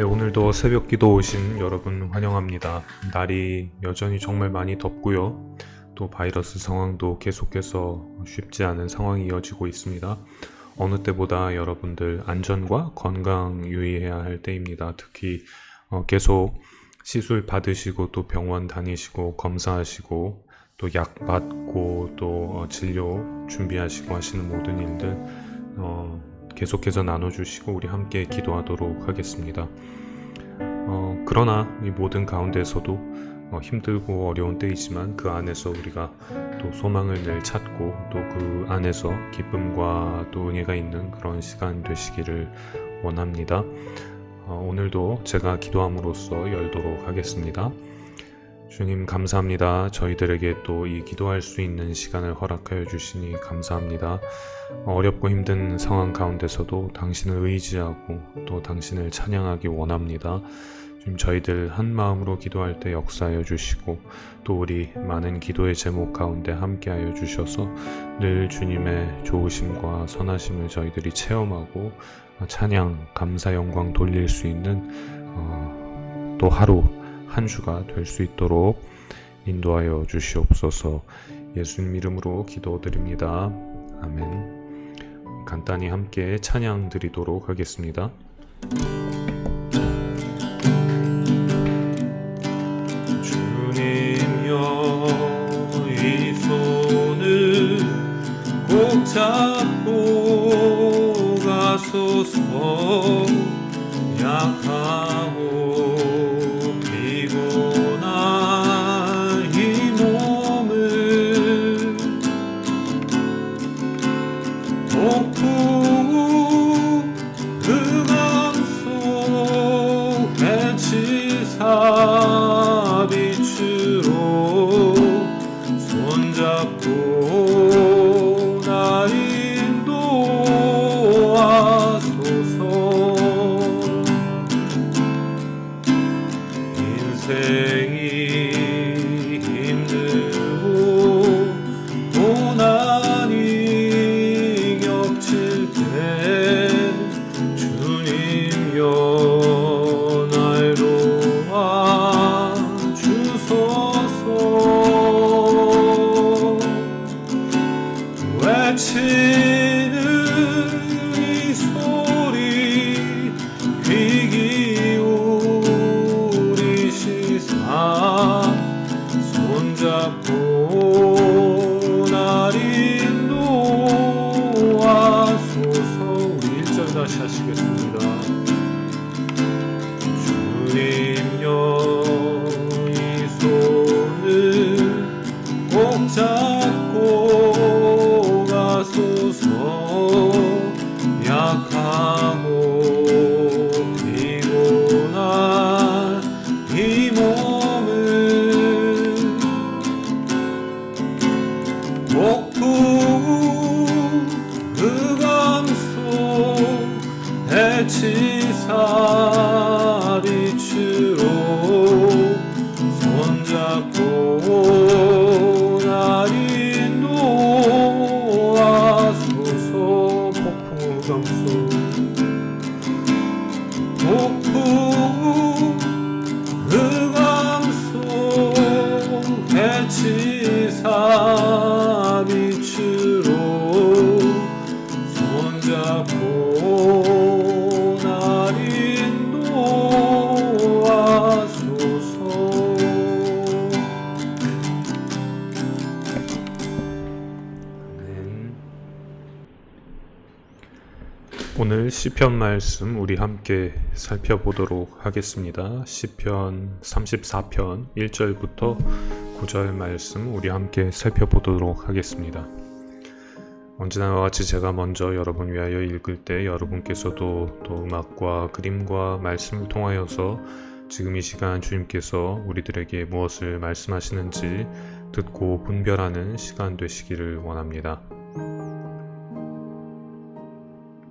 네, 오늘도 새벽 기도 오신 여러분 환영합니다. 날이 여전히 정말 많이 덥고요. 또 바이러스 상황도 계속해서 쉽지 않은 상황이 이어지고 있습니다. 어느 때보다 여러분들 안전과 건강 유의해야 할 때입니다. 특히 어, 계속 시술 받으시고 또 병원 다니시고 검사하시고 또 약 받고 또 어, 진료 준비하시고 하시는 모든 일들 어, 계속해서 나눠주시고 우리 함께 기도하도록 하겠습니다. 어, 그러나 이 모든 가운데서도 어, 힘들고 어려운 때이지만 그 안에서 우리가 또 소망을 늘 찾고 또 그 안에서 기쁨과 또 은혜가 있는 그런 시간 되시기를 원합니다. 어, 오늘도 제가 기도함으로써 열도록 하겠습니다. 주님 감사합니다. 저희들에게 또 이 기도할 수 있는 시간을 허락하여 주시니 감사합니다. 어렵고 힘든 상황 가운데서도 당신을 의지하고 또 당신을 찬양하기 원합니다. 지금 저희들 한 마음으로 기도할 때 역사하여 주시고 또 우리 많은 기도의 제목 가운데 함께하여 주셔서 늘 주님의 좋으심과 선하심을 저희들이 체험하고 찬양, 감사, 영광 돌릴 수 있는 어, 또 하루 한 주가 될 수 있도록 인도하여 주시옵소서 예수님 이름으로 기도드립니다. 아멘. 간단히 함께 찬양 드리도록 하겠습니다. 주님여 이 손을 꼭 잡고 가소서 약 오늘 시편 말씀 우리 함께 살펴보도록 하겠습니다. 시편 34편 1절부터 9절 말씀 우리 함께 살펴보도록 하겠습니다. 언제나와 같이 제가 먼저 여러분 위하여 읽을 때 여러분께서도 또 음악과 그림과 말씀을 통하여서 지금 이 시간 주님께서 우리들에게 무엇을 말씀하시는지 듣고 분별하는 시간 되시기를 원합니다.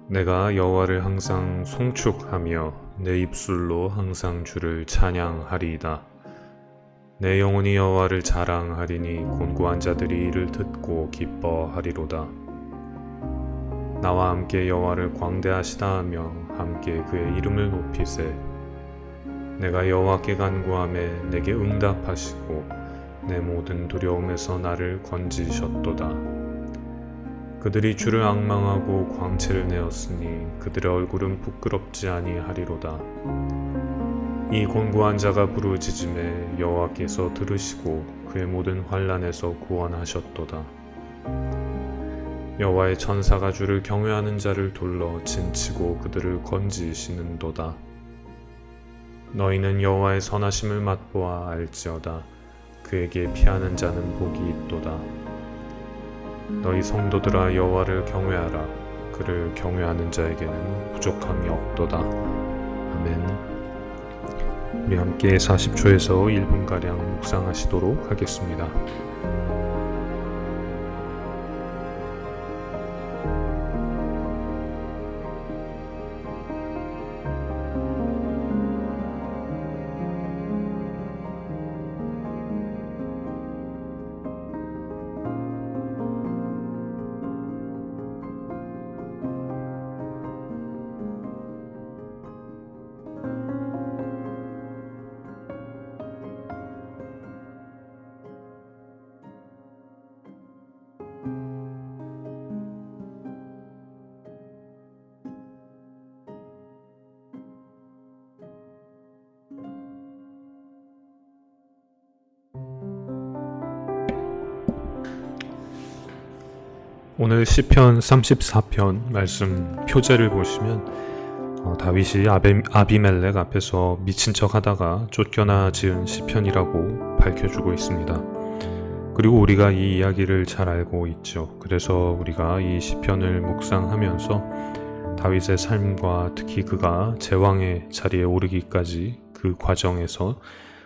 내가 여호와를 항상 송축하며 내 입술로 항상 주를 찬양하리이다. 내 영혼이 여호와를 자랑하리니 곤고한 자들이 이를 듣고 기뻐하리로다. 나와 함께 여호와를 광대하시다 하며 함께 그의 이름을 높이세 내가 여호와께 간구함에 내게 응답하시고 내 모든 두려움에서 나를 건지셨도다. 그들이 주를 악망하고 광채를 내었으니 그들의 얼굴은 부끄럽지 아니하리로다. 이 곤고한 자가 부르짖음에 여호와께서 들으시고 그의 모든 환란에서 구원하셨도다. 여호와의 천사가 주를 경외하는 자를 둘러 진치고 그들을 건지시는도다. 너희는 여호와의 선하심을 맛보아 알지어다. 그에게 피하는 자는 복이 있도다. 너희 성도들아 여호와를 경외하라. 그를 경외하는 자에게는 부족함이 없도다. 아멘. 우리 함께 40초에서 1분가량 묵상하시도록 하겠습니다. 오늘 시편 34편 말씀 표제를 보시면 어, 다윗이 아베, 아비멜렉 앞에서 미친 척 하다가 쫓겨나 지은 시편이라고 밝혀주고 있습니다. 그리고 우리가 이 이야기를 잘 알고 있죠. 그래서 우리가 이 시편을 묵상하면서 다윗의 삶과 특히 그가 제왕의 자리에 오르기까지 그 과정에서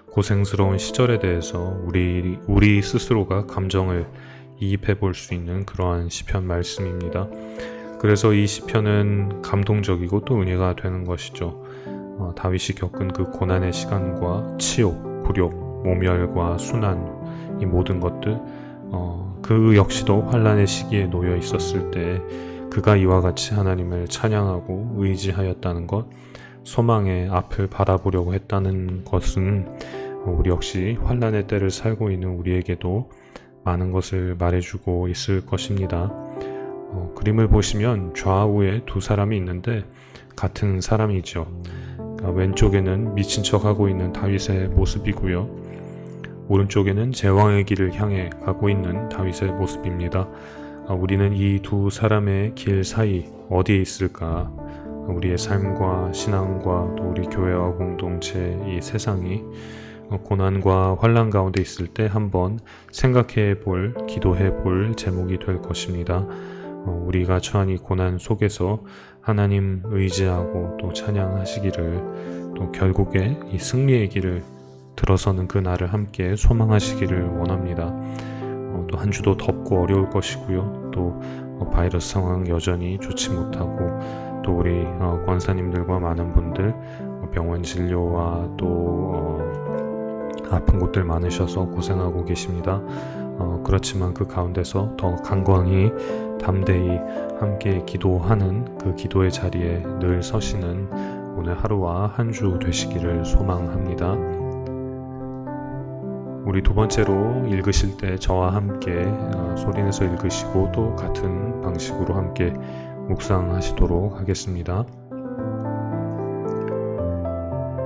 고생스러운 시절에 대해서 우리 우리 스스로가 감정을 이입해 볼 수 있는 그러한 시편 말씀입니다. 그래서 이 시편은 감동적이고 또 은혜가 되는 것이죠. 어, 다윗이 겪은 그 고난의 시간과 치욕, 굴욕, 모멸과 순환 이 모든 것들 어, 그 역시도 환란의 시기에 놓여 있었을 때 그가 이와 같이 하나님을 찬양하고 의지하였다는 것, 소망의 앞을 바라보려고 했다는 것은 우리 역시 환란의 때를 살고 있는 우리에게도 많은 것을 말해주고 있을 것입니다. 어, 그림을 보시면 좌우에 두 사람이 있는데 같은 사람이죠. 그러니까 왼쪽에는 미친 척하고 있는 다윗의 모습이고요. 오른쪽에는 제왕의 길을 향해 가고 있는 다윗의 모습입니다. 아, 우리는 이 두 사람의 길 사이 어디에 있을까? 우리의 삶과 신앙과 또 우리 교회와 공동체 이 세상이 어, 고난과 환란 가운데 있을 때 한번 생각해 볼, 기도해 볼 제목이 될 것입니다. 어, 우리가 처한 이 고난 속에서 하나님 의지하고 또 찬양하시기를 또 결국에 이 승리의 길을 들어서는 그 날을 함께 소망하시기를 원합니다. 어, 또한 주도 덥고 어려울 것이고요. 또 바이러스 상황 여전히 좋지 못하고 또 우리 권사님들과 많은 분들 병원 진료와 또 아픈 곳들 많으셔서 고생하고 계십니다. 어, 그렇지만 그 가운데서 더 강광히 담대히 함께 기도하는 그 기도의 자리에 늘 서시는 오늘 하루와 한 주 되시기를 소망합니다. 우리 두 번째로 읽으실 때 저와 함께 어, 소리내서 읽으시고 또 같은 방식으로 함께 묵상하시도록 하겠습니다.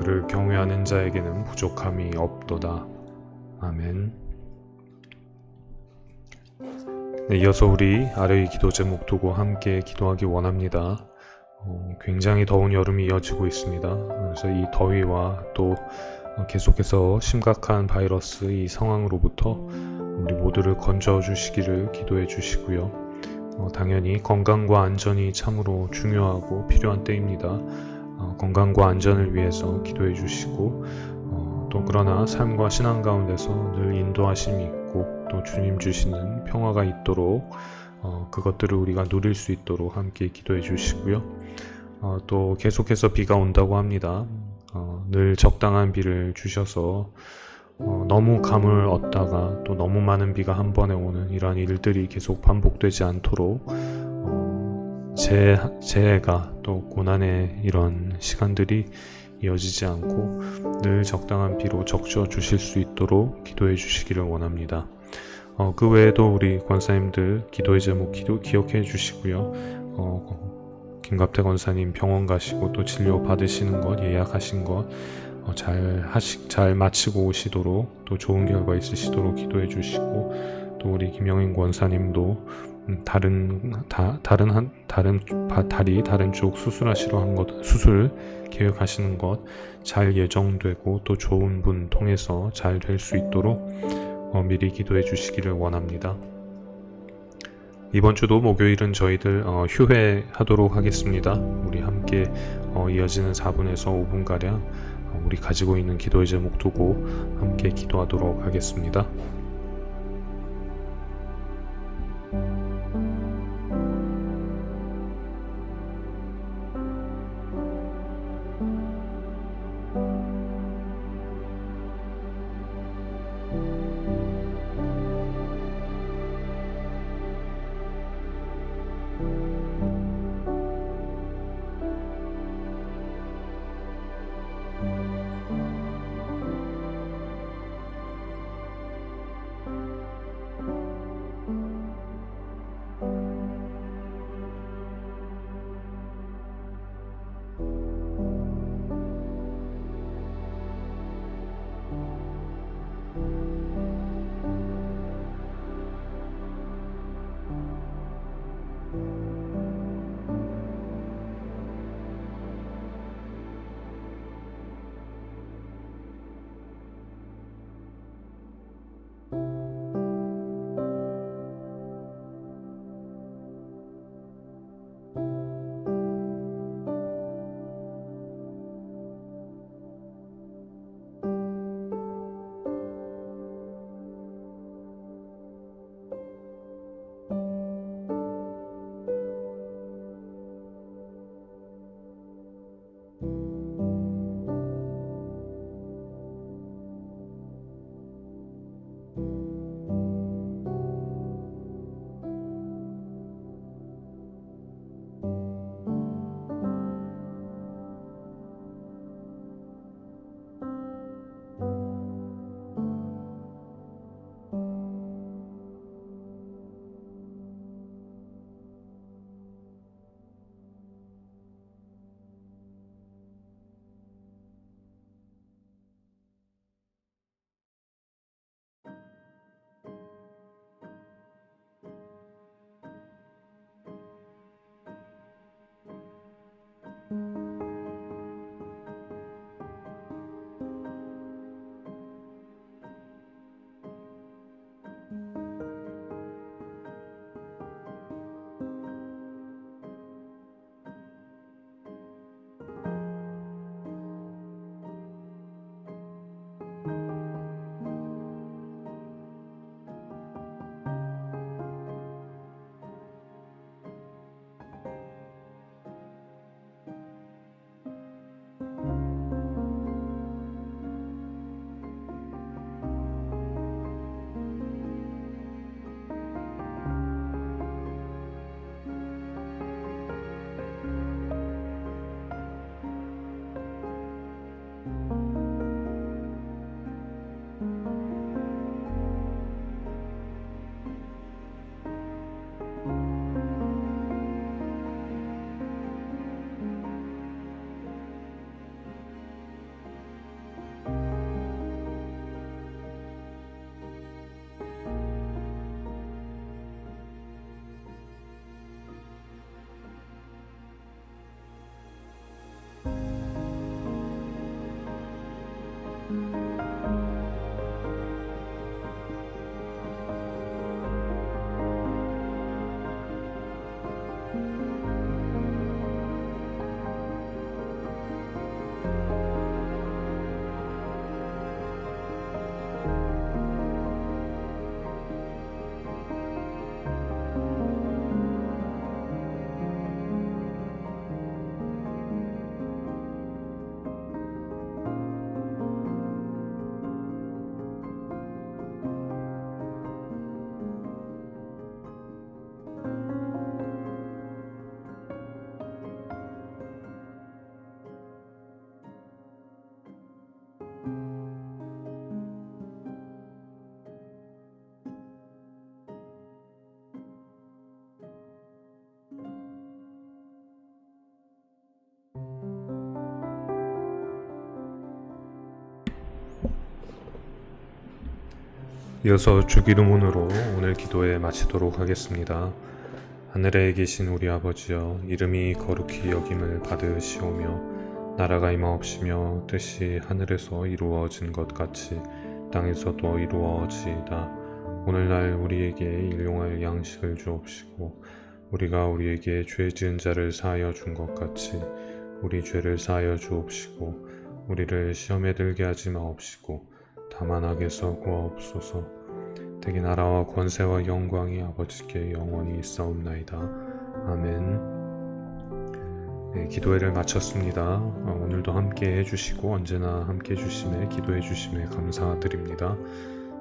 그를 경외하는 자에게는 부족함이 없도다. 아멘. 네, 이어서 우리 아래의 기도 제목 두고 함께 기도하기 원합니다. 어, 굉장히 더운 여름이 이어지고 있습니다. 그래서 이 더위와 또 어, 계속해서 심각한 바이러스 이 상황으로부터 우리 모두를 건져 주시기를 기도해 주시고요. 어, 당연히 건강과 안전이 참으로 중요하고 필요한 때입니다. 어, 건강과 안전을 위해서 기도해 주시고 어, 또 그러나 삶과 신앙 가운데서 늘 인도하심이 있고 또 주님 주시는 평화가 있도록 어, 그것들을 우리가 누릴 수 있도록 함께 기도해 주시고요. 어, 또 계속해서 비가 온다고 합니다. 어, 늘 적당한 비를 주셔서 어, 너무 감을 얻다가 또 너무 많은 비가 한 번에 오는 이러한 일들이 계속 반복되지 않도록 어, 재, 재해가 또 고난의 이런 시간들이 이어지지 않고 늘 적당한 비로 적셔 주실 수 있도록 기도해 주시기를 원합니다. 어, 그 외에도 우리 권사님들 기도의 제목 기도 기억해 주시고요. 어, 김갑태 권사님 병원 가시고 또 진료 받으시는 것 예약하신 것 어, 잘 하시 잘 마치고 오시도록 또 좋은 결과 있으시도록 기도해 주시고 또 우리 김영인 권사님도 음, 다른 다, 다른 한 다른 바- 다리 다른 쪽 수술하시러 한 것 수술 계획하시는 것 잘 예정되고 또 좋은 분 통해서 잘 될 수 있도록 어, 미리 기도해 주시기를 원합니다. 이번 주도 목요일은 저희들 어, 휴회하도록 하겠습니다. 우리 함께 어, 이어지는 4분에서 5분 가량 어, 우리 가지고 있는 기도의 제목 두고 함께 기도하도록 하겠습니다. 이어서 주기도문으로 오늘 기도에 마치도록 하겠습니다. 하늘에 계신 우리 아버지여 이름이 거룩히 여김을 받으시오며 나라가 임하옵시며 뜻이 하늘에서 이루어진 것 같이 땅에서도 이루어지이다. 오늘날 우리에게 일용할 양식을 주옵시고 우리가 우리에게 죄 지은 자를 사하여 준 것 같이 우리 죄를 사하여 주옵시고 우리를 시험에 들게 하지 마옵시고 악에서 구하옵소서. 대기 나라와 권세와 영광이 아버지께 영원히 있사옵나이다. 아멘. 네, 기도회를 마쳤습니다. 어, 오늘도 함께 해주시고 언제나 함께 해주심에 기도해 주심에 감사드립니다.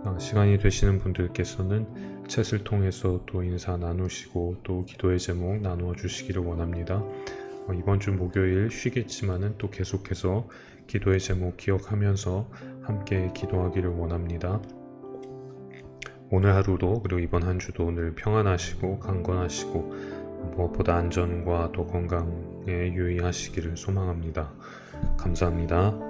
어, 시간이 되시는 분들께서는 챗을 통해서 또 인사 나누시고 또 기도의 제목 나누어 주시기를 원합니다. 어, 이번 주 목요일 쉬겠지만은 또 계속해서 기도의 제목 기억하면서 함께 기도하기를 원합니다. 오늘 하루도 그리고 이번 한 주도 늘 평안하시고 강건하시고 무엇보다 안전과 또 건강에 유의하시기를 소망합니다. 감사합니다.